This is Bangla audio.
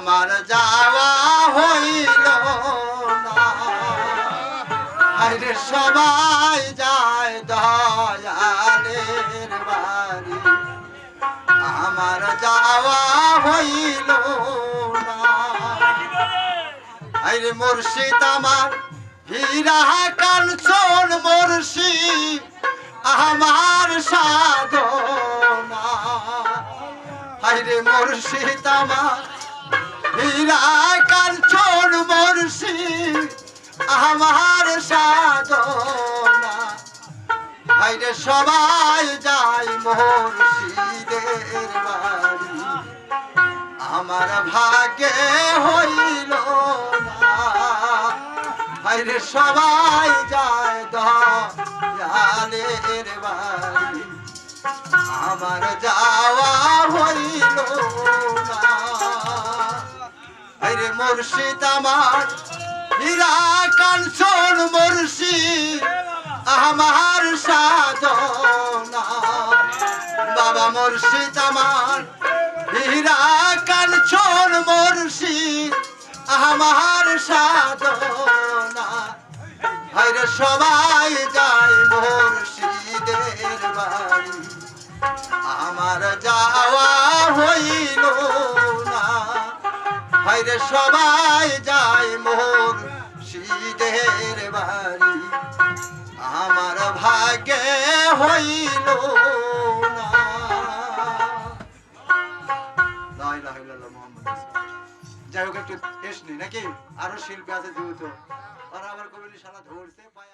আমার যাওয়া হইল না। সবাই যায় দয়ালের বাড়ি। আমার যাওয়া হইল আরে মুর্শিদ আমার, হীরা কাঞ্চন মুর্শিদ, আমার সাধনা। হাইরে মুর্শিদ আমার কাঞ্চন মুর্শিদ আমার সাধনা। হাইরে সবাই যায় মুর্শিদের বাড়ি। আমার ভাগ্যে হইল না। হাইরে সবাই যায় দয়ালের বাড়ি। আমার যাওয়া হইল না। হাইরে মুর্শিদ আমার। হীরা কাঞ্চন মুর্শিদ, আমার সাধনা। বাবা মুর্শিদ আমার হীরা কাঞ্চন মুর্শিদ, আমার সাধনা। হাইরে সবাই যায় মুর্শিদের বাড়ি। আমার যাওয়া হইল হাইরে সবাই যায় মোর শীতের বাড়ি, আমার ভাগ্যে হইল। যাই হোক, একটু নেই, নাকি? আরও শিল্পী আছে যেহেতু। ওরা আবার কবিলি সারা ধরছে পায়ে